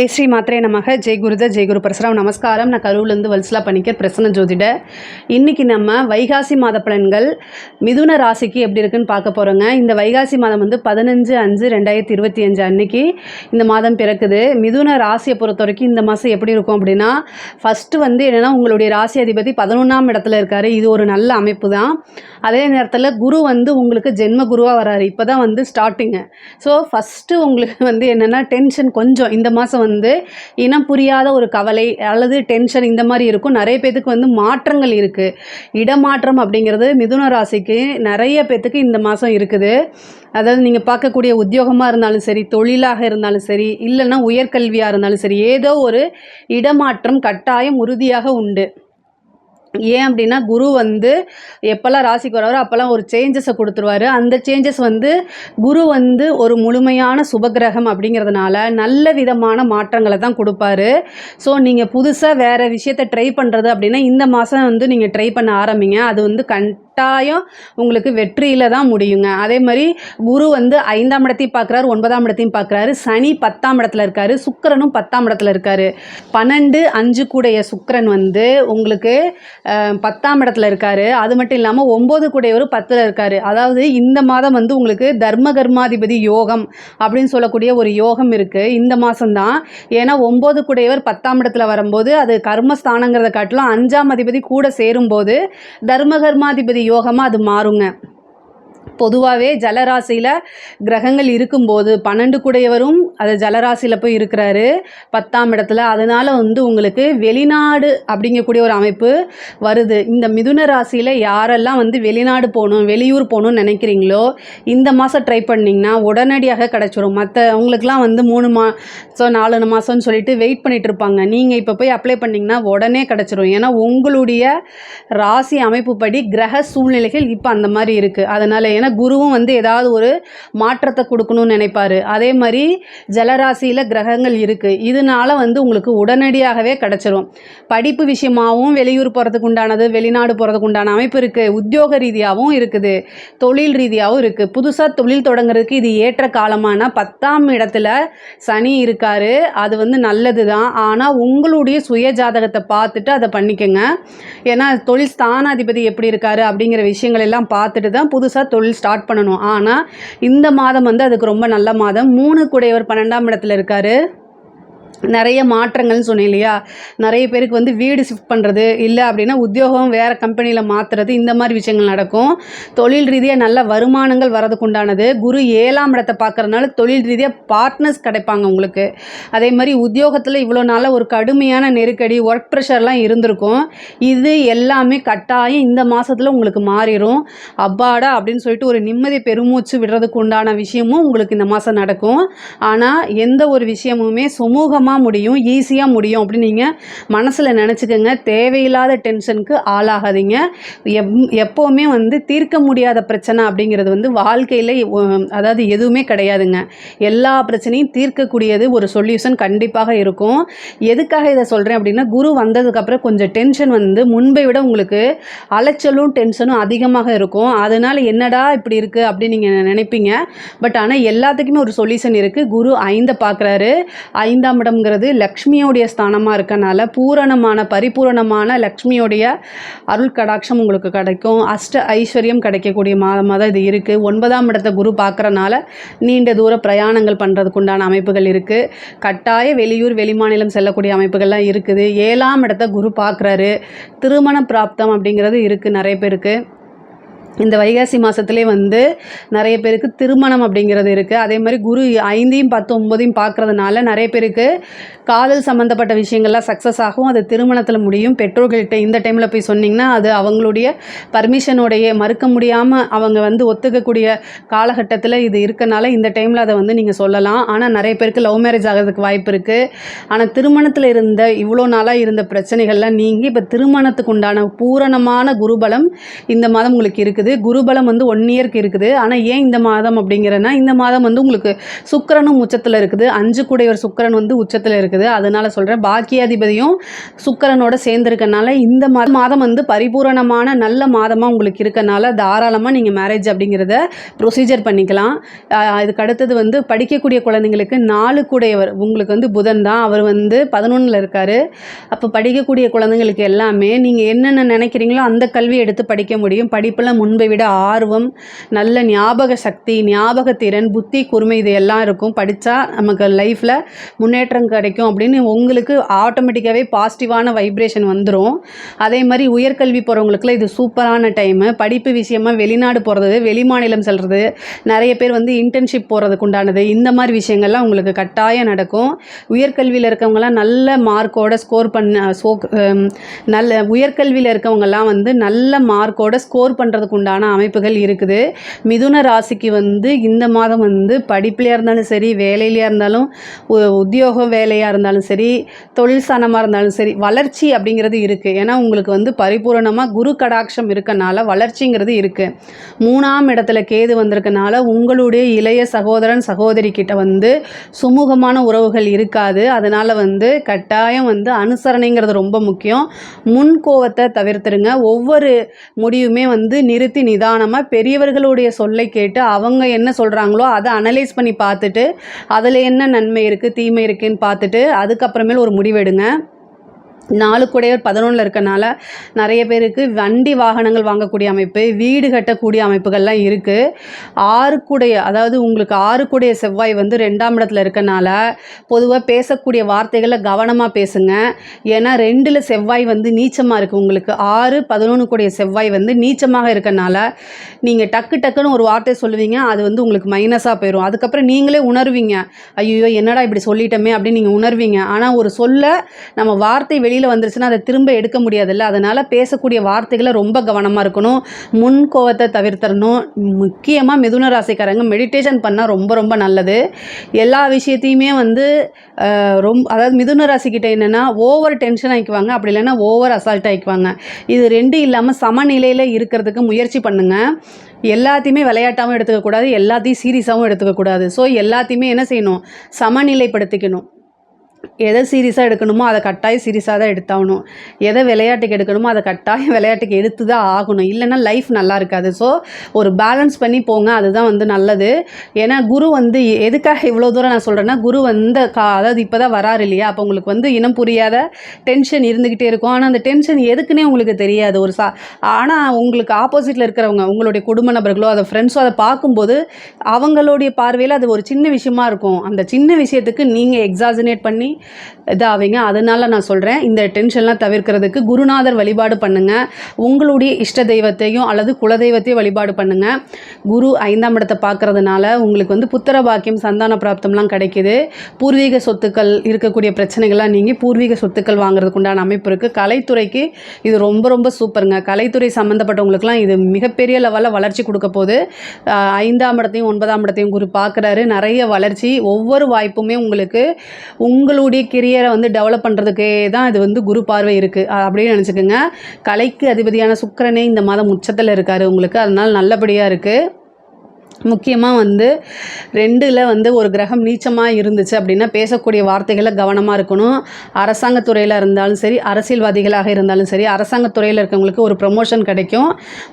ஜெய் ஸ்ரீ மாத்ரே நமக. ஜெய் குருத ஜெய் குரு பரசுராம். நமஸ்காரம். நான் கரூர்லேருந்து வல்சலா பண்ணிக்கிற பிரசன்ன ஜோதிட. இன்னைக்கு நம்ம வைகாசி மாத பலன்கள் மிதுன ராசிக்கு எப்படி இருக்குன்னு பார்க்க போகிறோங்க இந்த வைகாசி மாதம் வந்து பதினஞ்சு அஞ்சு ரெண்டாயிரத்தி இருபத்தி அஞ்சு அன்னைக்கு இந்த மாதம் பிறக்குது. மிதுன ராசியை பொறுத்த வரைக்கும் இந்த மாதம் எப்படி இருக்கும் அப்படின்னா ஃபஸ்ட்டு வந்து என்னென்னா உங்களுடைய ராசி அதிபதி பதினொன்றாம் இடத்துல இருக்கார். இது ஒரு நல்ல அமைப்பு தான். அதே நேரத்தில் குரு வந்து உங்களுக்கு ஜென்ம குருவாக வராரு. இப்போ தான் வந்து ஸ்டார்டிங்கு ஸோ ஃபஸ்ட்டு உங்களுக்கு வந்து என்னென்னா டென்ஷன் கொஞ்சம் இந்த மாதம் வந்து வந்து இனம் புரியாத ஒரு கவலை அல்லது டென்ஷன் இந்த மாதிரி இருக்கும். நிறைய பேத்துக்கு வந்து மாற்றங்கள் இருக்குது இடமாற்றம் அப்படிங்கிறது மிதுன ராசிக்கு நிறைய பேத்துக்கு இந்த மாதம் இருக்குது. அதாவது நீங்கள் பார்க்கக்கூடிய உத்தியோகமாக இருந்தாலும் சரி தொழிலாக இருந்தாலும் சரி இல்லைன்னா உயர்கல்வியாக இருந்தாலும் சரி ஏதோ ஒரு இடமாற்றம் கட்டாயம் உறுதியாக உண்டு. ஏன் அப்படின்னா குரு வந்து எப்போல்லாம் ராசிக்கு வராரோ அப்போல்லாம் ஒரு சேஞ்சஸை கொடுத்துருவாரு. அந்த சேஞ்சஸ் வந்து குரு வந்து ஒரு முழுமையான சுபகிரகம் அப்படிங்கிறதுனால நல்ல விதமான மாற்றங்களை தான் கொடுப்பாரு. ஸோ நீங்கள் புதுசாக வேறு விஷயத்தை ட்ரை பண்ணுறது அப்படின்னா இந்த மாதம் வந்து நீங்கள் ட்ரை பண்ண ஆரம்பிங்க. அது வந்து கட்டாயம் உங்களுக்கு வெற்றியில் தான் முடியுங்க. அதே மாதிரி குரு வந்து ஐந்தாம் இடத்தையும் பார்க்குறாரு ஒன்பதாம் இடத்தையும் பார்க்குறாரு. சனி பத்தாம் இடத்துல இருக்காரு சுக்கரனும் பத்தாம் இடத்துல இருக்காரு. பன்னெண்டு அஞ்சு கூடைய சுக்கரன் வந்து உங்களுக்கு பத்தாம் இடத்துல இருக்காரு. அது மட்டும் இல்லாமல் ஒம்பது கூடையவர் பத்தில் இருக்காரு. அதாவது இந்த மாதம் வந்து உங்களுக்கு தர்ம கர்மாதிபதி யோகம் அப்படின்னு சொல்லக்கூடிய ஒரு யோகம் இருக்குது இந்த மாதம்தான் ஏன்னா ஒம்பது கூடையவர் பத்தாம் இடத்துல வரும்போது அது கர்மஸ்தானங்கிறத காட்டிலும் அஞ்சாம் அதிபதி கூட சேரும்போது தர்ம கர்மாதிபதி யோகமாக அது மாறுங்க. பொதுவாகவே ஜலராசியில் கிரகங்கள் இருக்கும்போது பன்னெண்டு குடையவரும் அது ஜலராசியில் போய் இருக்கிறாரு. பத்தாம் இடத்துல. அதனால் வந்து உங்களுக்கு வெளிநாடு அப்படிங்கக்கூடிய ஒரு அமைப்பு வருது. இந்த மிதுன ராசியில் யாரெல்லாம் வந்து வெளிநாடு போகணும் வெளியூர் போகணும்னு நினைக்கிறீங்களோ இந்த மாதம் ட்ரை பண்ணிங்கன்னா உடனடியாக கிடச்சிரும். மற்றவங்களுக்குலாம் வந்து மூணு மாதம் நாலு மாதம்னு சொல்லிட்டு வெயிட் பண்ணிகிட்டு இருப்பாங்க. நீங்கள் இப்போ போய் அப்ளை பண்ணிங்கன்னா உடனே கிடச்சிரும். ஏன்னா உங்களுடைய ராசி அமைப்புப்படி கிரக சூழ்நிலைகள் இப்போ அந்த மாதிரி இருக்குது அதனால் ஏன்னா குருவும் வந்து ஏதாவது ஒரு மாற்றத்தை கொடுக்கணும்னு நினைப்பாரு. அதே மாதிரி ஜலராசியில் கிரகங்கள் இருக்குது இதனால வந்து உங்களுக்கு உடனடியாகவே கிடச்சிரும். படிப்பு விஷயமாகவும் வெளியூர் போகிறதுக்கு உண்டானது வெளிநாடு போகிறதுக்கு உண்டான அமைப்பு இருக்குது உத்தியோக ரீதியாகவும் இருக்குது. தொழில் ரீதியாகவும் இருக்குது புதுசாக தொழில் தொடங்குறதுக்கு இது ஏற்ற காலமான பத்தாம் இடத்துல சனி இருக்காரு. அது வந்து நல்லது தான் ஆனால் உங்களுடைய சுய ஜாதகத்தை பார்த்துட்டு அதை பண்ணிக்கோங்க. ஏன்னா தொழில் ஸ்தானாதிபதி எப்படி இருக்காரு அப்படிங்கிற விஷயங்கள் எல்லாம் பார்த்துட்டு தான் புதுசாக தொழில் ஸ்டார்ட் பண்ணணும். ஆனால் இந்த மாதம் வந்து அதுக்கு ரொம்ப நல்ல மாதம். மூணு கூடையவர் பன்னெண்டாம் இடத்துல இருக்காரு. நிறைய மாற்றங்கள்னு சொன்னேன் இல்லையா? நிறைய பேருக்கு வந்து வீடு ஷிஃப்ட் பண்ணுறது இல்லை அப்படின்னா உத்தியோகம் வேறு கம்பெனியில் மாற்றுறது இந்த மாதிரி விஷயங்கள் நடக்கும். தொழில் ரீதியாக நல்ல வருமானங்கள் வரதுக்குண்டானது குரு ஏழாம் இடத்தை பார்க்குறதுனால தொழில் ரீதியாக பார்ட்னர்ஸ் கிடைப்பாங்க உங்களுக்கு. அதே மாதிரி உத்தியோகத்தில் இவ்வளோ நாளாக ஒரு கடுமையான நெருக்கடி ஒர்க் ப்ரெஷர்லாம் இருந்திருக்கும். இது எல்லாமே கட்டாயம் இந்த மாதத்தில் உங்களுக்கு மாறிடும் அப்பாடா அப்படின்னு சொல்லிட்டு ஒரு நிம்மதி பெருமூச்சு விடுறதுக்கு உண்டான விஷயமும் உங்களுக்கு இந்த மாதம் நடக்கும். ஆனால் எந்த ஒரு விஷயமுமே சுமூகமாக முடியும் ஈஸியாக முடியும் அப்படின்னு நீங்கள் மனசில் நினச்சிக்கோங்க. தேவையில்லாத டென்ஷனுக்கு ஆளாகாதீங்க. எப் எப்போவுமே வந்து தீர்க்க முடியாத பிரச்சனை அப்படிங்கிறது வந்து வாழ்க்கையில் அதாவது எதுவுமே கிடையாதுங்க. எல்லா பிரச்சனையும் தீர்க்கக்கூடியது ஒரு சொல்யூஷன் கண்டிப்பாக இருக்கும். எதுக்காக இதை சொல்கிறேன் அப்படின்னா குரு வந்ததுக்கப்புறம் கொஞ்சம் டென்ஷன் வந்து முன்பை விட உங்களுக்கு அலைச்சலும் டென்ஷனும் அதிகமாக இருக்கும். அதனால் என்னடா இப்படி இருக்குது அப்படின்னு நீங்கள் நினைப்பீங்க. பட் ஆனால் எல்லாத்துக்குமே ஒரு சொல்யூஷன் இருக்குது குரு ஐந்தை பார்க்குறாரு. ஐந்தாம் ஸ்தானம்ங்கிறது லக்ஷ்மியோடைய ஸ்தானமாக இருக்கனால பூரணமான பரிபூரணமான லக்ஷ்மியோடைய அருள் கடாட்சம் உங்களுக்கு கிடைக்கும். அஷ்ட ஐஸ்வர்யம் கிடைக்கக்கூடிய மாதமாக தான் இது இருக்குது ஒன்பதாம் இடத்த குரு பார்க்குறனால நீண்ட தூர பிரயாணங்கள் பண்ணுறதுக்கு உண்டான அமைப்புகள் இருக்குது கட்டாய வெளியூர் வெளிமாநிலம் செல்லக்கூடிய அமைப்புகள்லாம் இருக்குது. ஏழாம் இடத்த குரு பார்க்குறாரு. திருமண பிராப்தம் அப்படிங்கிறது இருக்குது நிறைய பேருக்கு. இந்த வைகாசி மாதத்துலேயே வந்து நிறைய பேருக்கு திருமணம் அப்படிங்கிறது இருக்குது அதே மாதிரி குரு ஐந்தையும் பத்து ஒம்பதையும் பார்க்குறதுனால நிறைய பேருக்கு காதல் சம்மந்தப்பட்ட விஷயங்கள்லாம் சக்ஸஸ் ஆகும். அது திருமணத்தில் முடியும். பெற்றோர்கள்ட்ட இந்த டைமில் போய் சொன்னிங்கன்னா அது அவங்களுடைய பர்மிஷனோடைய மறுக்க முடியாமல் அவங்க வந்து ஒத்துக்கக்கூடிய காலகட்டத்தில் இது இருக்கனால இந்த டைமில் அதை வந்து நீங்கள் சொல்லலாம். ஆனால் நிறைய பேருக்கு லவ் மேரேஜ் ஆகிறதுக்கு வாய்ப்பு இருக்குது ஆனால் திருமணத்தில் இருந்த இவ்வளோ நாளாக இருந்த பிரச்சனைகள்லாம் நீங்கி இப்போ திருமணத்துக்கு உண்டான பூரணமான குருபலம் இந்த மாதம் உங்களுக்கு இருக்குது. இருக்குது. குருபலம் வந்து ஒன் இயர்க்கு இருக்குது. ஆனால் ஏன் இந்த மாதம் அப்படிங்கிறனா இந்த மாதம் வந்து உங்களுக்கு சுக்கரனும் உச்சத்தில் இருக்குது. அஞ்சு கூடையவர் சுக்கிரன் வந்து உச்சத்தில் இருக்குது. அதனால சொல்கிறேன் பாக்கியாதிபதியும் சுக்கரனோட சேர்ந்துருக்கனால இந்த மாதம் வந்து பரிபூரணமான நல்ல மாதமாக உங்களுக்கு இருக்கனால தாராளமாக நீங்கள் மேரேஜ் அப்படிங்கிறத ப்ரொசீஜர் பண்ணிக்கலாம். இதுக்கு அடுத்தது வந்து படிக்கக்கூடிய குழந்தைங்களுக்கு நாலு கூடையவர். உங்களுக்கு வந்து புதன் தான். அவர் வந்து பதினொன்றில் இருக்கார். அப்போ படிக்கக்கூடிய குழந்தைங்களுக்கு எல்லாமே நீங்கள் என்னென்ன நினைக்கிறீங்களோ அந்த கல்வி எடுத்து படிக்க முடியும். படிப்பில் முன்பை விட ஆர்வம் நல்ல ஞாபக சக்தி ஞாபகத்திறன் புத்தி கூர்மை இது எல்லாம் இருக்கும். படித்தா நமக்கு லைஃப்பில் முன்னேற்றம் கிடைக்கும் அப்படின்னு உங்களுக்கு ஆட்டோமேட்டிக்காகவே பாசிட்டிவான வைப்ரேஷன் வந்துடும் அதே மாதிரி உயர்கல்வி போகிறவங்களுக்குலாம் இது சூப்பரான டைமு படிப்பு விஷயமா வெளிநாடு போகிறது வெளிமாநிலம் செல்கிறது நிறைய பேர் வந்து இன்டர்ன்ஷிப் போகிறதுக்கு உண்டானது இந்த மாதிரி விஷயங்கள்லாம் உங்களுக்கு கட்டாயம் நடக்கும். உயர்கல்வியில் இருக்கவங்கலாம் நல்ல மார்க்கோட ஸ்கோர் பண்ண சோ நல்ல உயர்கல்வியில் இருக்கவங்கலாம் வந்து நல்ல மார்க்கோட ஸ்கோர் பண்ணுறதுக்கு உண்டான அமைப்புகள் இருக்குது. மிதுன ராசிக்கு வந்து இந்த மாதம் வந்து படிப்புலையாக இருந்தாலும் சரி வேலையிலையாக இருந்தாலும் உ- உத்தியோகம் வேலையாக இருந்தாலும் சரி தொழில் ஸ்தானமாக இருந்தாலும் சரி வளர்ச்சி அப்படிங்கிறது இருக்குது ஏன்னா உங்களுக்கு வந்து பரிபூரணமாக குரு கடாட்சம் இருக்கனால வளர்ச்சிங்கிறது இருக்குது மூணாம் இடத்துல கேது வந்திருக்கனால உங்களுடைய இளைய சகோதரன் சகோதரி கிட்ட வந்து சுமூகமான உறவுகள் இருக்காது. அதனால் வந்து கட்டாயம் வந்து அனுசரணைங்கிறது ரொம்ப முக்கியம். முன் கோவத்தை தவிர்த்துருங்க. ஒவ்வொரு முடிவுமே வந்து நிறுத்தி நிதானமாக பெரியவர்களுடைய சொல்லை கேட்டு அவங்க என்ன சொல்கிறாங்களோ அதை அனலைஸ் பண்ணி பார்த்துட்டு அதில் என்ன நன்மை இருக்குது தீமை இருக்குன்னு பார்த்துட்டு அதுக்கப்புறமேல் ஒரு முடிவெடுங்க. நாலு கூடையவர் பதினொன்றில் இருக்கனால நிறைய பேருக்கு வண்டி வாகனங்கள் வாங்கக்கூடிய அமைப்பு வீடு கட்டக்கூடிய அமைப்புகள்லாம் இருக்குது ஆறு கூடைய அதாவது உங்களுக்கு ஆறு கூடைய செவ்வாய் வந்து ரெண்டாம் இடத்துல இருக்கனால பொதுவாக பேசக்கூடிய வார்த்தைகளை கவனமாக பேசுங்க. ஏன்னா ரெண்டில் செவ்வாய் வந்து நீச்சமாக இருக்குது உங்களுக்கு ஆறு பதினொன்று கூடிய செவ்வாய் வந்து நீச்சமாக இருக்கனால நீங்கள் டக்கு டக்குன்னு ஒரு வார்த்தை சொல்லுவீங்க அது வந்து உங்களுக்கு மைனஸாக போயிடும் அதுக்கப்புறம் நீங்களே உணர்வீங்க. ஐயோ என்னடா இப்படி சொல்லிட்டோமே அப்படின்னு நீங்கள் உணர்வீங்க. ஆனால் ஒரு சொல்ல நம்ம வார்த்தை வெளியில் வந்துருச்சுன்னா அதை திரும்ப எடுக்க முடியாதுல்ல. அதனால் பேசக்கூடிய வார்த்தைகளை ரொம்ப கவனமாக இருக்கணும். முன் கோவத்தை தவிர்த்தரணும். முக்கியமாக மிதுன ராசிக்காரங்க மெடிடேஷன் பண்ணால் ரொம்ப ரொம்ப நல்லது. எல்லா விஷயத்தையுமே வந்து ரொம்ப அதாவது மிதுன ராசிக்கிட்ட என்னென்னா ஓவர் டென்ஷன் ஆகிக்குவாங்க அப்படி இல்லைன்னா ஓவர் அசால்ட் ஆகிக்குவாங்க இது ரெண்டு இல்லாமல் சமநிலையில் இருக்கிறதுக்கு முயற்சி பண்ணுங்கள் எல்லாத்தையுமே விளையாட்டாகவும் எடுத்துக்கக்கூடாது. எல்லாத்தையும் சீரியஸாகவும் எடுத்துக்கக்கூடாது. ஸோ எல்லாத்தையுமே என்ன செய்யணும்? சமநிலைப்படுத்திக்கணும். எதை சீரியஸாக எடுக்கணுமோ அதை கட்டாயம் சீரியஸாக தான் எடுத்தாகணும். எதை விளையாட்டுக்கு எடுக்கணுமோ அதை கட்டாயம் விளையாட்டுக்கு எடுத்து தான் ஆகணும். இல்லைன்னா லைஃப் நல்லா இருக்காது. ஸோ ஒரு பேலன்ஸ் பண்ணி போங்க. அதுதான் வந்து நல்லது. ஏன்னா குரு வந்து எதுக்காக இவ்வளோ தூரம் நான் சொல்கிறேன்னா குரு வந்து கா அதாவது இப்போ தான் வராரு இல்லையா? அப்போ உங்களுக்கு வந்து இனம் புரியாத டென்ஷன் இருந்துக்கிட்டே இருக்கும். ஆனால் அந்த டென்ஷன் எதுக்குன்னே உங்களுக்கு தெரியாது. ஒரு சா ஆனால் உங்களுக்கு ஆப்போசிட்டில் இருக்கிறவங்க உங்களுடைய குடும்ப நபர்களோ அதை ஃப்ரெண்ட்ஸோ அதை பார்க்கும்போது அவங்களுடைய பார்வையில் அது ஒரு சின்ன விஷயமா இருக்கும். அந்த சின்ன விஷயத்துக்கு நீங்கள் எக்ஸாசினேட் பண்ணி இதாவீங்க. அதனால் நான் சொல்கிறேன் இந்த டென்ஷன்லாம் தவிர்க்கிறதுக்கு குருநாதர் வழிபாடு பண்ணுங்கள் உங்களுடைய இஷ்ட தெய்வத்தையும் அல்லது குலதெய்வத்தையும் வழிபாடு பண்ணுங்கள் குரு ஐந்தாம் இடத்தை பார்க்கறதுனால உங்களுக்கு வந்து புத்திர பாக்கியம் சந்தான பிராப்தம்லாம் கிடைக்கிது. பூர்வீக சொத்துக்கள் இருக்கக்கூடிய பிரச்சனைகள்லாம் நீங்கள் பூர்வீக சொத்துக்கள் வாங்குறதுக்கு உண்டான அமைப்பு இருக்குது கலைத்துறைக்கு இது ரொம்ப ரொம்ப சூப்பருங்க. கலைத்துறை சம்மந்தப்பட்டவங்களுக்குலாம் இது மிகப்பெரிய லெவலில் வளர்ச்சி கொடுக்க போது ஐந்தாம் இடத்தையும் ஒன்பதாம் இடத்தையும் குரு பார்க்குறாரு. நிறைய வளர்ச்சி ஒவ்வொரு வாய்ப்புமே உங்களுக்கு. உங்களுடைய கெரியரை வந்து டெவலப் பண்ணுறதுக்கே தான் இது வந்து குரு பார்வை இருக்குது அப்படின்னு நினச்சிக்கோங்க. கலைக்கு அதிபதியான சுக்கரனே இந்த மாதம் உச்சத்தில் இருக்கார் உங்களுக்கு. அதனால் நல்லபடியாக இருக்குது முக்கியமாக வந்து ரெண்டில் வந்து ஒரு கிரகம் நீச்சமாக இருந்துச்சு அப்படின்னா பேசக்கூடிய வார்த்தைகளை கவனமாக இருக்கணும். அரசாங்கத்துறையில் இருந்தாலும் சரி அரசியல்வாதிகளாக இருந்தாலும் சரி அரசாங்கத்துறையில் இருக்கவங்களுக்கு ஒரு ப்ரமோஷன் கிடைக்கும்.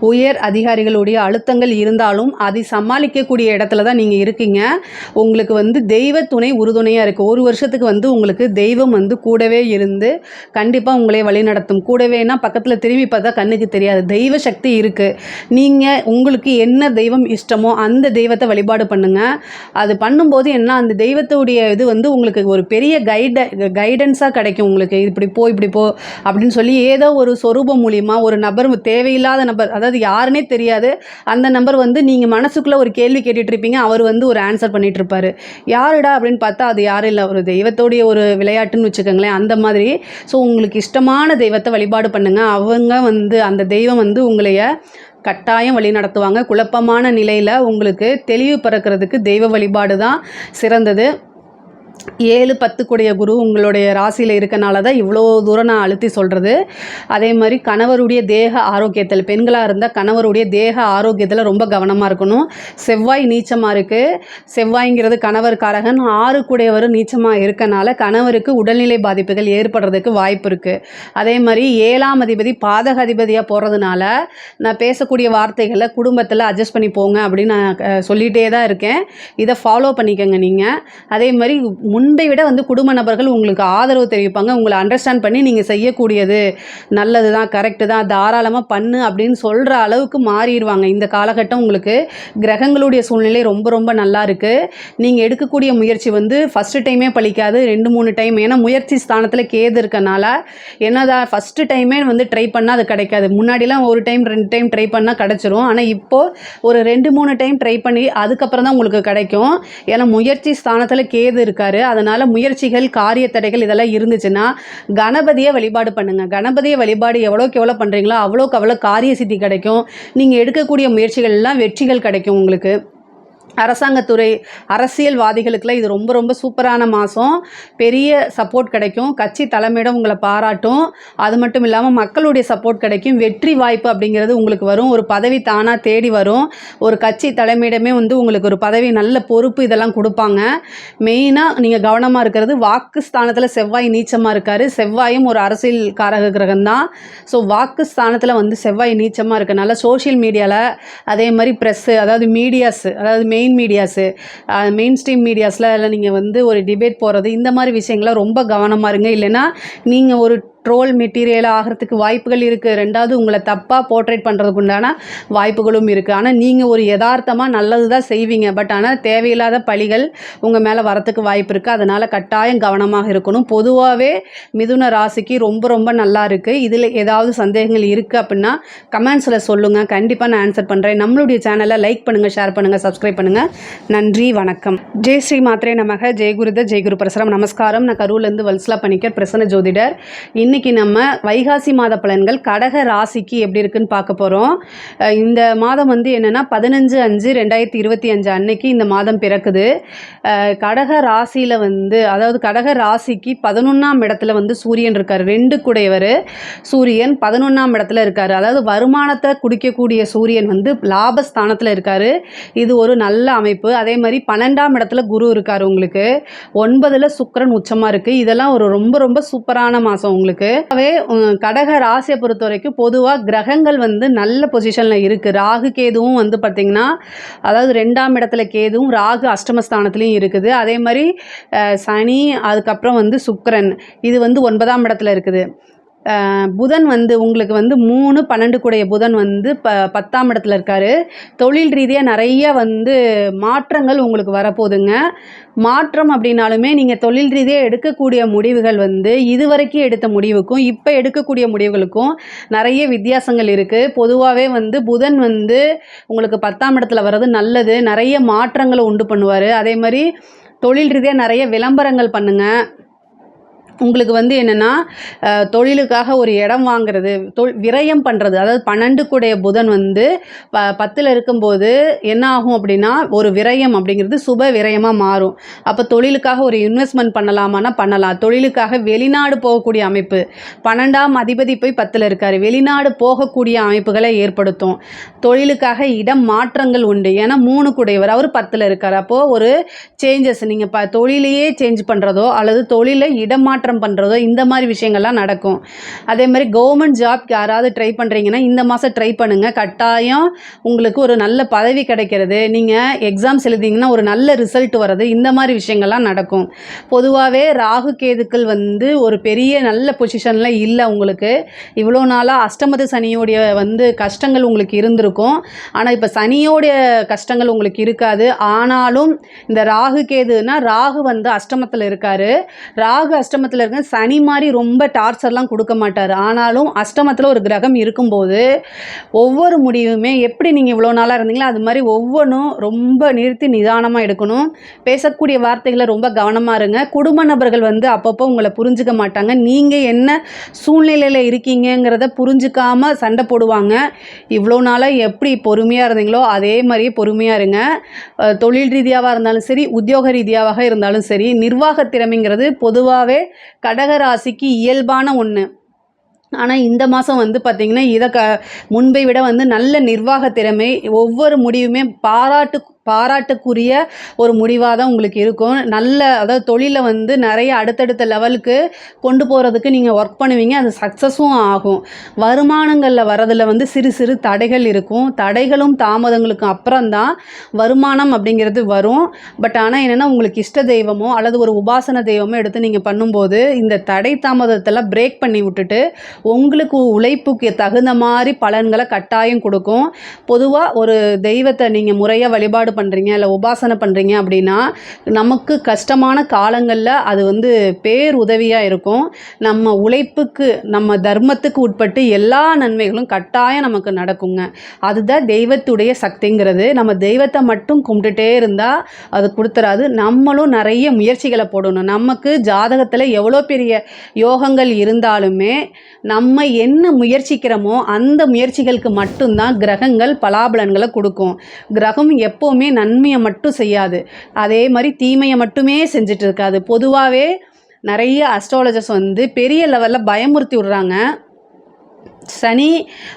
உயர் அதிகாரிகளுடைய அழுத்தங்கள் இருந்தாலும் அதை சமாளிக்கக்கூடிய இடத்துல தான் நீங்கள் இருக்கீங்க. உங்களுக்கு வந்து தெய்வ துணை உறுதுணையாக இருக்குது ஒரு வருஷத்துக்கு வந்து உங்களுக்கு தெய்வம் வந்து கூடவே இருந்து கண்டிப்பாக உங்களை வழிநடத்தும். கூடவேனா பக்கத்தில் திரும்பி பார்த்தா கண்ணுக்கு தெரியாது. தெய்வ சக்தி இருக்குது நீங்கள் உங்களுக்கு என்ன தெய்வம் இஷ்டமோ அந்த தெய்வத்தை வழிபாடு பண்ணுங்க. அது பண்ணும்போது என்ன அந்த தெய்வத்துடைய இது வந்து உங்களுக்கு ஒரு பெரிய கைட கைடன்ஸாக கிடைக்கும் உங்களுக்கு. இப்படி போ இப்படி போ அப்படின்னு சொல்லி ஏதோ ஒரு சொரூபம் மூலியமாக ஒரு நபர் தேவையில்லாத நபர் அதாவது யாருன்னே தெரியாது அந்த நபர் வந்து நீங்கள் மனசுக்குள்ளே ஒரு கேள்வி கேட்டுட்ருப்பீங்க அவர் வந்து ஒரு ஆன்சர் பண்ணிட்டு இருப்பார். யாருடா அப்படின்னு பார்த்தா அது யாரும் இல்லை. ஒரு தெய்வத்தோடைய ஒரு விளையாட்டுன்னு வச்சுக்கோங்களேன் அந்த மாதிரி. ஸோ உங்களுக்கு இஷ்டமான தெய்வத்தை வழிபாடு பண்ணுங்கள் அவங்க வந்து அந்த தெய்வம் வந்து உங்களைய கட்டாயம் வழி நடத்துவாங்க. குழப்பமான நிலையில் உங்களுக்கு தெளிவு பிறக்கிறதுக்கு தெய்வ வழிபாடு தான் சிறந்தது. ஏழு பத்துக்குடைய குரு உங்களுடைய ராசியில் இருக்கனால தான் இவ்வளோ தூரம் நான் அழுத்தி சொல்கிறது அதே மாதிரி கணவருடைய தேக ஆரோக்கியத்தில் பெண்களாக இருந்தால் கணவருடைய தேக ஆரோக்கியத்தில் ரொம்ப கவனமாக இருக்கணும். செவ்வாய் நீச்சமாக இருக்குது செவ்வாய்ங்கிறது கணவர் காரகன். ஆறு கூடையவர் நீச்சமாக இருக்கனால கணவருக்கு உடல்நிலை பாதிப்புகள் ஏற்படுறதுக்கு வாய்ப்பு இருக்குது அதே மாதிரி ஏழாம் அதிபதி பாதக அதிபதியாக போகிறதுனால நான் பேசக்கூடிய வார்த்தைகளை குடும்பத்தில் அட்ஜஸ்ட் பண்ணி போங்க அப்படின்னு நான் சொல்லிகிட்டே தான் இருக்கேன். இதை ஃபாலோ பண்ணிக்கோங்க நீங்கள் அதே மாதிரி முன்பை விட வந்து குடும்ப நபர்கள் உங்களுக்கு ஆதரவு தெரிவிப்பாங்க. உங்களை அண்டர்ஸ்டாண்ட் பண்ணி நீங்கள் செய்யக்கூடியது நல்லது தான் கரெக்டு தான் தாராளமாக பண்ணு அப்படின்னு சொல்கிற அளவுக்கு மாறிடுவாங்க. இந்த காலகட்டம் உங்களுக்கு கிரகங்களுடைய சூழ்நிலை ரொம்ப ரொம்ப நல்லா இருக்குது நீங்கள் எடுக்கக்கூடிய முயற்சி வந்து ஃபஸ்ட்டு டைமே பழிக்காது ரெண்டு மூணு டைம் ஏன்னா முயற்சி ஸ்தானத்தில் கேது இருக்கனால என்னதான் ஃபஸ்ட்டு டைமே வந்து ட்ரை பண்ணால் அது கிடைக்காது. முன்னாடிலாம் ஒரு டைம் ரெண்டு டைம் ட்ரை பண்ணால் கிடச்சிரும். ஆனால் இப்போது ஒரு ரெண்டு மூணு டைம் ட்ரை பண்ணி அதுக்கப்புறம் தான் உங்களுக்கு கிடைக்கும். ஏன்னா முயற்சி ஸ்தானத்தில் கேது இருக்கார். அதனால் முயற்சிகள் காரிய தடைகள் இதெல்லாம் இருந்துச்சுன்னா கணபதியை வழிபாடு பண்ணுங்கள் கணபதியை வழிபாடு எவ்வளோக்கு எவ்வளோ பண்ணுறீங்களோ அவ்வளோக்கு அவ்வளோ காரிய சித்தி கிடைக்கும். நீங்கள் எடுக்கக்கூடிய முயற்சிகள் எல்லாம் வெற்றிகள் கிடைக்கும் உங்களுக்கு. அரசாங்கத்துறை அரசியல்வாதிகளுக்கெல்லாம் இது ரொம்ப ரொம்ப சூப்பரான மாதம் பெரிய சப்போர்ட் கிடைக்கும். கட்சி தலைமையிடம் உங்களை பாராட்டும். அது மட்டும் இல்லாமல் மக்களுடைய சப்போர்ட் கிடைக்கும். வெற்றி வாய்ப்பு அப்படிங்கிறது உங்களுக்கு வரும். ஒரு பதவி தானாக தேடி வரும். ஒரு கட்சி தலைமையிடமே வந்து உங்களுக்கு ஒரு பதவி நல்ல பொறுப்பு இதெல்லாம் கொடுப்பாங்க. மெயினாக நீங்கள் கவனமாக இருக்கிறது வாக்கு ஸ்தானத்தில் செவ்வாய் நீச்சமாக இருக்கார். செவ்வாயும் ஒரு அரசியல் காரக கிரகம் தான். ஸோ வாக்கு ஸ்தானத்தில் வந்து செவ்வாய் நீச்சமாக இருக்கனால சோஷியல் மீடியாவில் அதே மாதிரி ப்ரெஸ்ஸு அதாவது மீடியாஸு அதாவது மெயின் மீடியாஸு மெயின் ஸ்ட்ரீம் மீடியாஸில் இல்லை நீங்கள் வந்து ஒரு டிபேட் போகிறது இந்த மாதிரி விஷயங்கள ரொம்ப கவனமாக இருங்க. இல்லைன்னா நீங்கள் ஒரு ட்ரோல் மெட்டீரியல் ஆகிறதுக்கு வாய்ப்புகள் இருக்குது ரெண்டாவது உங்களை தப்பாக போர்ட்ரேட் பண்ணுறதுக்கு உண்டான வாய்ப்புகளும் இருக்குது ஆனால் நீங்கள் ஒரு யதார்த்தமாக நல்லது தான் செய்வீங்க. பட் ஆனால் தேவையில்லாத பழிகள் உங்கள் மேலே வரத்துக்கு வாய்ப்பு இருக்குது அதனால் கட்டாயம் கவனமாக இருக்கணும். பொதுவாகவே மிதுன ராசிக்கு ரொம்ப ரொம்ப நல்லா இருக்குது இதில் ஏதாவது சந்தேகங்கள் இருக்குது அப்படின்னா கமெண்ட்ஸில் சொல்லுங்கள் கண்டிப்பாக நான் ஆன்சர் பண்ணுறேன் நம்மளுடைய சேனலை லைக் பண்ணுங்கள் ஷேர் பண்ணுங்கள் சப்ஸ்கிரைப் பண்ணுங்கள் நன்றி வணக்கம். ஜெய் ஸ்ரீ மாத்ரே நமக. ஜெயகுருத ஜெயகுரு பிரசரம். நமஸ்காரம். நான் கரூர்லேருந்து வல்சலா பணிக்கர் பிரசன்ன ஜோதிடர். இன்னைக்கு நம்ம வைகாசி மாத பலன்கள் கடக ராசிக்கு எப்படி இருக்குன்னு பார்க்க போகிறோம் இந்த மாதம் வந்து என்னென்னா பதினஞ்சு அஞ்சு ரெண்டாயிரத்தி இருபத்தி அஞ்சு அன்னைக்கு இந்த மாதம் பிறக்குது. கடக ராசியில் வந்து அதாவது கடக ராசிக்கு பதினொன்றாம் இடத்துல வந்து சூரியன் இருக்கார். ரெண்டு குடையவர் சூரியன் பதினொன்றாம் இடத்துல இருக்கார். அதாவது வருமானத்தை குடிக்கக்கூடிய சூரியன் வந்து லாபஸ்தானத்தில் இருக்கார். இது ஒரு நல்ல அமைப்பு. அதே மாதிரி பன்னெண்டாம் இடத்துல குரு இருக்கார் உங்களுக்கு. ஒன்பதில் சுக்கரன் உச்சமாக இருக்குது இதெல்லாம் ஒரு ரொம்ப ரொம்ப சூப்பரான மாதம் உங்களுக்கு. அவே கடக ராசியை பொறுத்த வரைக்கும் பொதுவாக கிரகங்கள் வந்து நல்ல பொசிஷனில் இருக்குது ராகு கேதுவும் வந்து பார்த்திங்கன்னா அதாவது ரெண்டாம் இடத்துல கேதுவும் ராகு அஷ்டமஸ்தானத்துலேயும் இருக்குது. அதே மாதிரி சனி அதுக்கப்புறம் வந்து சுக்கரன். இது வந்து ஒன்பதாம் இடத்துல இருக்குது. புதன் வந்து உங்களுக்கு வந்து மூணு பன்னெண்டு கூடைய புதன் வந்து ப பத்தாம் இடத்துல இருக்கார். தொழில் ரீதியாக நிறைய வந்து மாற்றங்கள் உங்களுக்கு வரப்போகுதுங்க. மாற்றம் அப்படின்னாலுமே நீங்கள் தொழில் ரீதியாக எடுக்கக்கூடிய முடிவுகள் வந்து இதுவரைக்கும் எடுத்த முடிவுக்கும் இப்போ எடுக்கக்கூடிய முடிவுகளுக்கும் நிறைய வித்தியாசங்கள் இருக்குது பொதுவாகவே வந்து புதன் வந்து உங்களுக்கு பத்தாம் இடத்துல வர்றது நல்லது. நிறைய மாற்றங்களை உண்டு பண்ணுவார். அதே மாதிரி தொழில் ரீதியாக நிறைய விளம்பரங்கள் பண்ணுங்கள் உங்களுக்கு வந்து என்னென்னா தொழிலுக்காக ஒரு இடம் வாங்குறது தொல் விரயம் பண்ணுறது அதாவது பன்னெண்டு புதன் வந்து ப பத்தில் இருக்கும்போது என்ன ஆகும் அப்படின்னா ஒரு விரயம் அப்படிங்கிறது சுப விரயமாக மாறும். அப்போ தொழிலுக்காக ஒரு இன்வெஸ்ட்மெண்ட் பண்ணலாமான்னா பண்ணலாம். தொழிலுக்காக வெளிநாடு போகக்கூடிய அமைப்பு. பன்னெண்டாம் அதிபதி போய் பத்தில் இருக்கார். வெளிநாடு போகக்கூடிய அமைப்புகளை ஏற்படுத்தும். தொழிலுக்காக இடம் மாற்றங்கள் உண்டு. ஏன்னா மூணு கூடையவர் அவர் பத்தில் இருக்கார். அப்போது ஒரு சேஞ்சஸ் நீங்கள் ப தொழிலையே சேஞ்ச் பண்ணுறதோ அல்லது தொழிலை இடமாற்றம் பண்ணுறதோ இந்த மாதிரி விஷயங்கள்லாம் நடக்கும். அதே மாதிரி கவர்மெண்ட் ஜாப்க்கு யாராவது ட்ரை பண்ணுறீங்கன்னா இந்த மாதம் ட்ரை பண்ணுங்கள் கட்டாயம் உங்களுக்கு ஒரு நல்ல பதவி கிடைக்கிறது. நீங்கள் எக்ஸாம்ஸ் எழுதிங்கன்னா ஒரு நல்ல ரிசல்ட் வர்றது. இந்த மாதிரி விஷயங்கள்லாம் நடக்கும். பொதுவாகவே ராகு கேதுக்கள் வந்து ஒரு பெரிய நல்ல பொசிஷனில் இல்லை உங்களுக்கு. இவ்வளோ நாளாக அஷ்டமத்து சனியோடைய வந்து கஷ்டங்கள் உங்களுக்கு இருந்திருக்கும். ஆனால் இப்போ சனியோடைய கஷ்டங்கள் உங்களுக்கு இருக்காது. ஆனாலும் இந்த ராகு கேதுன்னா ராகு வந்து அஷ்டமத்தில் இருக்கார். ராகு அஷ்டமத்தில் அஷ்டமத்தில் இருக்க சனி மாதிரி ரொம்ப டார்ச்சர்லாம் கொடுக்க மாட்டார். ஆனாலும் அஷ்டமத்தில் ஒரு கிரகம் இருக்கும்போது ஒவ்வொரு முடிவுமே எப்படி நீங்கள் இவ்வளோ நாளாக இருந்தீங்களோ அது மாதிரி ஒவ்வொன்றும் ரொம்ப நிறுத்தி நிதானமாக எடுக்கணும். பேசக்கூடிய வார்த்தைகளை ரொம்ப கவனமாக இருங்க. குடும்ப நபர்கள் வந்து அப்பப்போ உங்களை புரிஞ்சுக்க மாட்டாங்க. நீங்கள் என்ன சூழ்நிலையில் இருக்கீங்கங்கிறத புரிஞ்சுக்காமல் சண்டை போடுவாங்க. இவ்வளோ நாளாக எப்படி பொறுமையாக இருந்தீங்களோ அதே மாதிரியே பொறுமையாக இருங்க. தொழில் ரீதியாவாக இருந்தாலும் சரி உத்தியோக ரீதியாக இருந்தாலும் சரி நிர்வாக திறமைங்கிறது பொதுவாகவே கடகராசிக்கு இயல்பான ஒன்று ஆனால் இந்த மாதம் வந்து பார்த்திங்கன்னா இதை க முன்பை விட வந்து நல்ல நிர்வாக திறமை ஒவ்வொரு முடிவுமே பாராட்டு பாராட்டுக்குரிய ஒரு முடிவாக தான் உங்களுக்கு இருக்கும். நல்ல அதாவது தொழிலை வந்து நிறைய அடுத்தடுத்த லெவலுக்கு கொண்டு போகிறதுக்கு நீங்கள் ஒர்க் பண்ணுவீங்க. அது சக்ஸஸும் ஆகும். வருமானங்களில் வரதில் வந்து சிறு சிறு தடைகள் இருக்கும். தடைகளும் தாமதங்களுக்கும் அப்புறம் தான் வருமானம் அப்படிங்கிறது வரும். பட் ஆனால் என்னென்னா உங்களுக்கு இஷ்ட தெய்வமோ அல்லது ஒரு உபாசன தெய்வமோ எடுத்து நீங்கள் பண்ணும்போது இந்த தடை தாமதத்தெல்லாம் பிரேக் பண்ணி விட்டுட்டு உங்களுக்கு உழைப்புக்கு தகுந்த மாதிரி பலன்களை கட்டாயம் கொடுக்கும். பொதுவாக ஒரு தெய்வத்தை நீங்கள் முறையாக வழிபாடு பண்ணுறீங்க இல்லை உபாசனை பண்ணுறீங்க அப்படின்னா நமக்கு கஷ்டமான காலங்களில் அது வந்து பேர் உதவியாக இருக்கும். நம்ம உழைப்புக்கு நம்ம தர்மத்துக்கு உட்பட்டு எல்லா நன்மைகளும் கட்டாயம் நமக்கு நடக்குங்க. அதுதான் தெய்வத்துடைய சக்திங்கிறது. நம்ம தெய்வத்தை மட்டும் கும்பிட்டுட்டே இருந்தால் அது கொடுத்துறாது. நம்மளும் நிறைய முயற்சிகளை போடணும். நமக்கு ஜாதகத்தில் எவ்வளோ பெரிய யோகங்கள் இருந்தாலுமே நம்ம என்ன முயற்சிக்கிறோமோ அந்த முயற்சிகளுக்கு மட்டும்தான் கிரகங்கள் பலாபலன்களை கொடுக்கும். கிரகம் எப்போவுமே நன்மையை மட்டும் செய்யாது. அதே மாதிரி தீமையை மட்டுமே செஞ்சுட்டு இருக்காது. பொதுவாகவே நிறைய அஸ்ட்ராலஜர்ஸ் வந்து பெரிய லெவலில் பயமுறுத்தி விடுறாங்க. சனி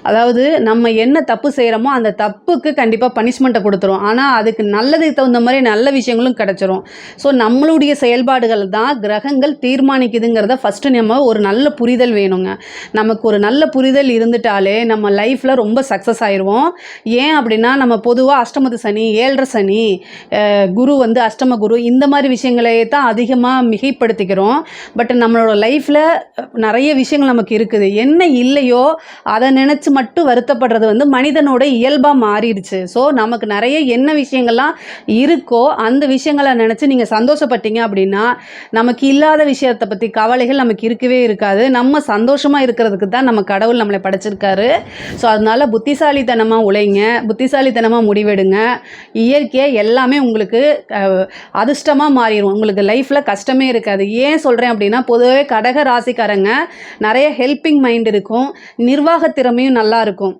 அதாவது நம்ம என்ன தப்பு செய்கிறோமோ அந்த தப்புக்கு கண்டிப்பாக பனிஷ்மெண்ட்டை கொடுத்துரும். ஆனால் அதுக்கு நல்லதுக்கு தகுந்த மாதிரி நல்ல விஷயங்களும் கிடச்சிரும். ஸோ நம்மளுடைய செயல்பாடுகள் தான் கிரகங்கள் தீர்மானிக்குதுங்கிறத ஃபஸ்ட்டு நம்ம ஒரு நல்ல புரிதல் வேணுங்க. நமக்கு ஒரு நல்ல புரிதல் இருந்துட்டாலே நம்ம லைஃப்பில் ரொம்ப சக்ஸஸ் ஆயிடுவோம் ஏன் அப்படின்னா நம்ம பொதுவாக அஷ்டமத்து சனி ஏழரை சனி குரு வந்து அஷ்டம குரு இந்த மாதிரி விஷயங்களையே தான் அதிகமாக மிகைப்படுத்திக்கிறோம். பட் நம்மளோட லைஃப்பில் நிறைய விஷயங்கள் நமக்கு இருக்குது. என்ன இல்லையோ அதை நினச்சி மட்டும் வருத்தப்படுறது வந்து மனிதனோட இயல்பாக மாறிடுச்சு. ஸோ நமக்கு நிறைய என்ன விஷயங்கள்லாம் இருக்கோ அந்த விஷயங்களை நினச்சி நீங்கள் சந்தோஷப்பட்டீங்க அப்படின்னா நமக்கு இல்லாத விஷயத்தை பற்றி கவலைகள் நமக்கு இருக்கவே இருக்காது. நம்ம சந்தோஷமாக இருக்கிறதுக்கு தான் நம்ம கடவுள் நம்மளை படைச்சிருக்காரு. ஸோ அதனால் புத்திசாலித்தனமாக உழைங்க புத்திசாலித்தனமாக முடிவெடுங்க. இயற்கையை எல்லாமே உங்களுக்கு அதிர்ஷ்டமாக மாறிடும் உங்களுக்கு லைஃப்பில் கஷ்டமே இருக்காது. ஏன் சொல்கிறேன் அப்படின்னா பொதுவே கடக ராசிக்காரங்க நிறைய ஹெல்பிங் மைண்ட் இருக்கும். நிர்வாக திறமையும் நல்லா இருக்கும்.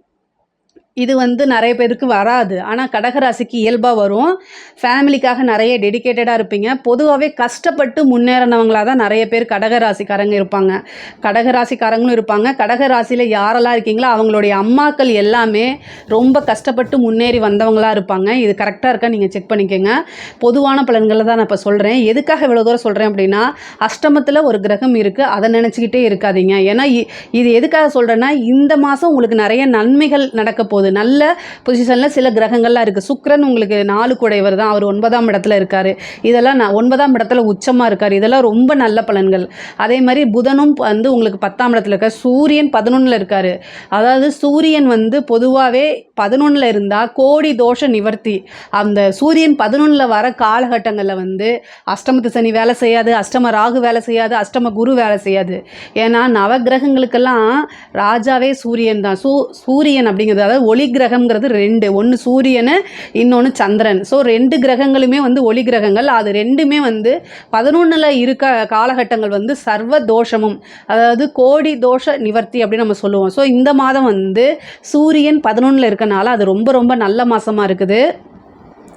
இது வந்து நிறைய பேருக்கு வராது. ஆனால் கடகராசிக்கு இயல்பாக வரும். ஃபேமிலிக்காக நிறைய டெடிகேட்டடாக இருப்பீங்க. பொதுவாகவே கஷ்டப்பட்டு முன்னேறினவங்களாக தான் நிறைய பேர் கடகராசிக்காரங்க இருப்பாங்க. கடகராசிக்காரங்களும் இருப்பாங்க. கடகராசியில் யாரெல்லாம் இருக்கீங்களோ அவங்களுடைய அம்மாக்கள் எல்லாமே ரொம்ப கஷ்டப்பட்டு முன்னேறி வந்தவங்களாக இருப்பாங்க. இது கரெக்டாக இருக்கா? நீங்கள் செக் பண்ணிக்கோங்க. பொதுவான பலன்களை தான் நான் இப்போ சொல்கிறேன் எதுக்காக இவ்வளோ தூரம் சொல்கிறேன் அப்படின்னா அஷ்டமத்தில் ஒரு கிரகம் இருக்குது அதை நினச்சிக்கிட்டே இருக்காதீங்க. ஏன்னா இ- இது எதுக்காக சொல்கிறேன்னா இந்த மாதம் உங்களுக்கு நிறைய நன்மைகள் நடக்க போகுது நல்ல பொசிஷனில் சில கிரகங்கள்லாம் இருக்குது சுக்கரன் உங்களுக்கு நாலு குடைவர் தான். அவர் ஒன்பதாம் இடத்துல இருக்கார். இதெல்லாம் நான் ஒன்பதாம் இடத்துல உச்சமாக இருக்கார். இதெல்லாம் ரொம்ப நல்ல பலன்கள். அதே மாதிரி புதனும் வந்து உங்களுக்கு பத்தாம் இடத்துல இருக்கார். சூரியன் பதினொன்றில் இருக்கார். அதாவது சூரியன் வந்து பொதுவாகவே பதினொன்றில் இருந்தால் கோடி தோஷ நிவர்த்தி. அந்த சூரியன் பதினொன்றில் வர காலகட்டங்களில் வந்து அஷ்டமத்து சனி வேலை செய்யாது. அஷ்டம ராகு வேலை செய்யாது. அஷ்டம குரு வேலை செய்யாது. ஏன்னா நவகிரகங்களுக்கெல்லாம் ராஜாவே சூரியன் தான். சூ சூரியன் அப்படிங்கிறது அதாவது ஒளி கிரகங்கிறது ரெண்டு. ஒன்று சூரியனு இன்னொன்று சந்திரன். ஸோ ரெண்டு கிரகங்களுமே வந்து ஒளி கிரகங்கள் அது ரெண்டுமே வந்து பதினொன்றில் இருக்க காலகட்டங்கள் வந்து சர்வ தோஷமும் அதாவது கோடி தோஷ நிவர்த்தி அப்படின்னு நம்ம சொல்லுவோம். ஸோ இந்த மாதம் வந்து சூரியன் பதினொன்றில் இருக்கனால அது ரொம்ப ரொம்ப நல்ல மாதமாக இருக்குது.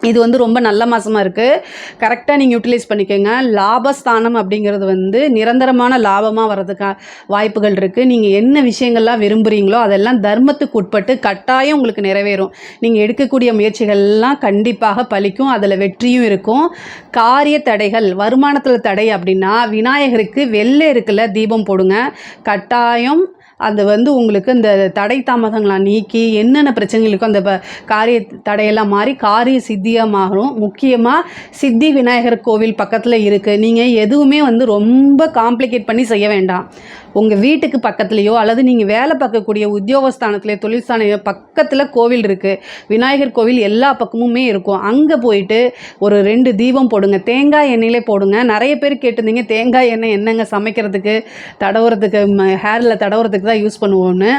இது வந்து ரொம்ப நல்ல மாதமாக இருக்குது கரெக்டாக நீங்கள் யூட்டிலைஸ் பண்ணிக்கோங்க. லாபஸ்தானம் அப்படிங்கிறது வந்து நிரந்தரமான லாபமாக வர்றதுக்கு வாய்ப்புகள் இருக்குது நீங்கள் என்ன விஷயங்கள்லாம் விரும்புகிறீங்களோ அதெல்லாம் தர்மத்துக்கு உட்பட்டு கட்டாயம் உங்களுக்கு நிறைவேறும். நீங்கள் எடுக்கக்கூடிய முயற்சிகள்லாம் கண்டிப்பாக பலிக்கும். அதில் வெற்றியும் இருக்கும். காரிய தடைகள் வருமானத்தில் தடை அப்படின்னா விநாயகருக்கு வெள்ளை இருக்குல்ல தீபம் போடுங்க. கட்டாயம் அது வந்து உங்களுக்கு இந்த தடை தாமதங்களை நீக்கி என்னென்ன பிரச்சனைகளுக்கும் அந்த ப- காரிய தடையெல்லாம் மாறி காரிய சித்தியாக மாறும் முக்கியமாக சித்தி விநாயகர் கோவில் பக்கத்தில் இருக்குது நீங்கள் எதுவுமே வந்து ரொம்ப காம்ப்ளிகேட் பண்ணி செய்ய வேண்டாம். உங்கள் வீட்டுக்கு பக்கத்துலேயோ அல்லது நீங்கள் வேலை பார்க்கக்கூடிய உத்தியோகஸ்தானத்துலேயோ தொழில் பக்கத்தில் கோவில் இருக்குது விநாயகர் கோவில் எல்லா பக்கமுமே இருக்கும். அங்கே போயிட்டு ஒரு ரெண்டு தீபம் போடுங்க. தேங்காய் எண்ணெயிலே போடுங்க. நிறைய பேர் கேட்டிருந்தீங்க தேங்காய் எண்ணெய் என்னங்க சமைக்கிறதுக்கு? தடவுறதுக்கு ஹேரில் தடவுறதுக்கு தான் யூஸ் பண்ணுவோம்னு.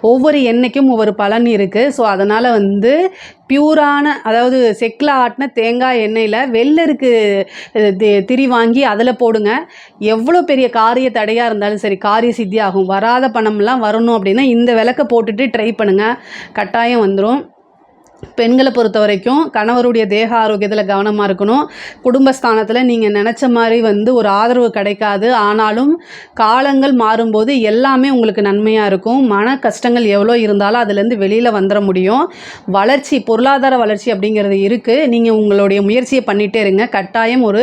ஒவ்வொரு எண்ணெய்க்கும் ஒவ்வொரு பலன் இருக்குது ஸோ அதனால் வந்து பியூரான அதாவது செக்கில் ஆட்டின தேங்காய் எண்ணெயில் வெள்ளருக்கு தி- திரி வாங்கி அதில் போடுங்க. எவ்வளோ பெரிய காரிய தடையாக இருந்தாலும் சரி காரிய சித்தி ஆகும் வராத பணம்லாம் வரணும் அப்படின்னா இந்த விளக்க போட்டுட்டு ட்ரை பண்ணுங்கள் கட்டாயம் வந்துடும் பெண்களை பொறுத்த வரைக்கும் கணவருடைய தேக ஆரோக்கியத்தில் கவனமாக இருக்கணும். குடும்பஸ்தானத்தில் நீங்கள் நினச்ச மாதிரி வந்து ஒரு ஆதரவு கிடைக்காது. ஆனாலும் காலங்கள் மாறும்போது எல்லாமே உங்களுக்கு நன்மையாக இருக்கும். மன கஷ்டங்கள் எவ்வளோ இருந்தாலும் அதுலேருந்து வெளியில் வந்துட முடியும். வளர்ச்சி பொருளாதார வளர்ச்சி அப்படிங்கிறது இருக்குது நீங்கள் உங்களுடைய முயற்சியை பண்ணிகிட்டே இருங்க. கட்டாயம் ஒரு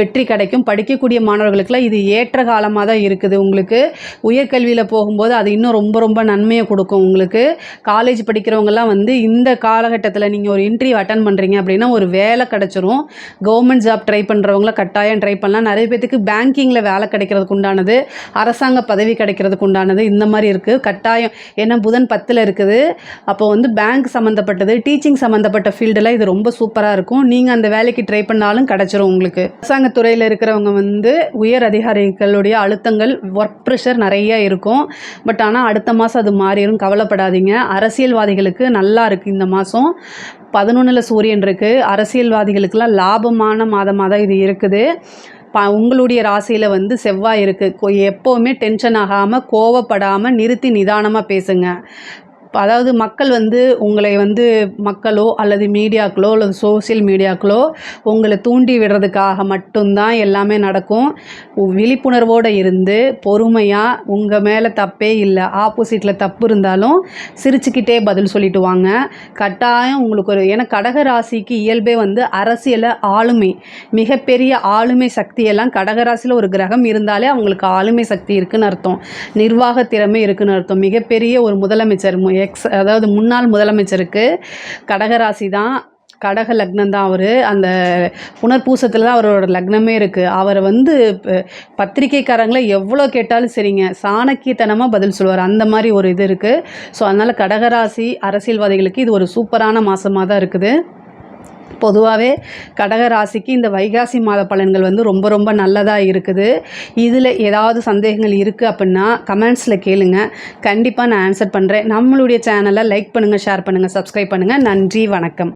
வெற்றி கிடைக்கும். படிக்கக்கூடிய மாணவர்களுக்கெல்லாம் இது ஏற்ற காலமாக தான் இருக்குது. உங்களுக்கு உயர்கல்வியில் போகும்போது அது இன்னும் ரொம்ப ரொம்ப நன்மையை கொடுக்கும் உங்களுக்கு. காலேஜ் படிக்கிறவங்கலாம் வந்து இந்த காலகட்டத்தில் நீங்கள் ஒரு இன்டர்வியூ அட்டன் பண்ணுறீங்க அப்படின்னா ஒரு வேலை கிடச்சிரும். கவர்மெண்ட் ஜாப் ட்ரை பண்ணுறவங்கள கட்டாயம் ட்ரை பண்ணலாம். நிறைய பேத்துக்கு பேங்கிங்கில் வேலை கிடைக்கிறதுக்கு உண்டானது அரசாங்க பதவி கிடைக்கிறதுக்கு உண்டானது இந்த மாதிரி இருக்குது கட்டாயம் ஏன்னா புதன் பத்தில் இருக்குது. அப்போ வந்து பேங்க் சம்மந்தப்பட்டது டீச்சிங் சம்மந்தப்பட்ட ஃபீல்டில் இது ரொம்ப சூப்பராக இருக்கும். நீங்கள் அந்த வேலைக்கு ட்ரை பண்ணாலும் கிடச்சிரும் உங்களுக்கு. அரசாங்கத்துறையில் இருக்கிறவங்க வந்து உயர் அதிகாரிகளுடைய அழுத்தங்கள் ஒர்க் ப்ரெஷர் நிறைய இருக்கும். பட் ஆனால் அடுத்த மாதம் அது மாறிடும் கவலைப்படாதீங்க. அரசியல்வாதிகளுக்கு நல்லா இருக்குது இந்த மாதம் பதினொன்றில் சூரியன் இருக்குது அரசியல்வாதிகளுக்கெல்லாம் லாபமான மாதமாக தான் இது இருக்குது. ப உங்களுடைய ராசியில் வந்து செவ்வாய் இருக்குது எப்போவுமே டென்ஷன் ஆகாமல் கோவப்படாமல் நிறுத்தி நிதானமாக பேசுங்க. அதாவது மக்கள் வந்து உங்களை வந்து மக்களோ அல்லது மீடியாக்களோ அல்லது சோசியல் மீடியாக்களோ உங்களை தூண்டி விடுறதுக்காக மட்டும்தான் எல்லாமே நடக்கும். விழிப்புணர்வோடு இருந்து பொறுமையாக உங்கள் மேலே தப்பே இல்லை ஆப்போசிட்டில் தப்பு இருந்தாலும் சிரிச்சுக்கிட்டே பதில் சொல்லிட்டு வாங்க. கட்டாயம் உங்களுக்கு ஒரு ஏன்னா கடக ராசிக்கு இயல்பே வந்து அரசியலை ஆளுமை மிகப்பெரிய ஆளுமை சக்தியெல்லாம் கடகராசியில் ஒரு கிரகம் இருந்தாலே அவங்களுக்கு ஆளுமை சக்தி இருக்குன்னு அர்த்தம். நிர்வாக திறமை இருக்குதுன்னு அர்த்தம். மிகப்பெரிய ஒரு முதலமைச்சர் எக்ஸ் அதாவது முன்னாள் முதலமைச்சருக்கு கடகராசி தான் கடக லக்னம் தான் அவர். அந்த புனர்பூசத்தில் தான் அவரோட லக்னமே இருக்குது அவரை வந்து ப- பத்திரிக்கைக்காரங்களை எவ்வளோ கேட்டாலும் சரிங்க. சாணக்கியத்தனமாக பதில் சொல்லுவார். அந்த மாதிரி ஒரு இது இருக்குது ஸோ அதனால் கடகராசி அரசியல்வாதிகளுக்கு இது ஒரு சூப்பரான மாதமாக தான் இருக்குது. பொதுவாகவே கடக ராசிக்கு இந்த வைகாசி மாத பலன்கள் வந்து ரொம்ப ரொம்ப நல்லதாக இருக்குது. இதில் ஏதாவது சந்தேகங்கள் இருக்குது அப்படின்னா கமெண்ட்ஸில் கேளுங்க. கண்டிப்பாக நான் ஆன்சர் பண்ணுறேன் நம்மளுடைய சேனலை லைக் பண்ணுங்கள் ஷேர் பண்ணுங்கள் சப்ஸ்கிரைப் பண்ணுங்கள் நன்றி வணக்கம்.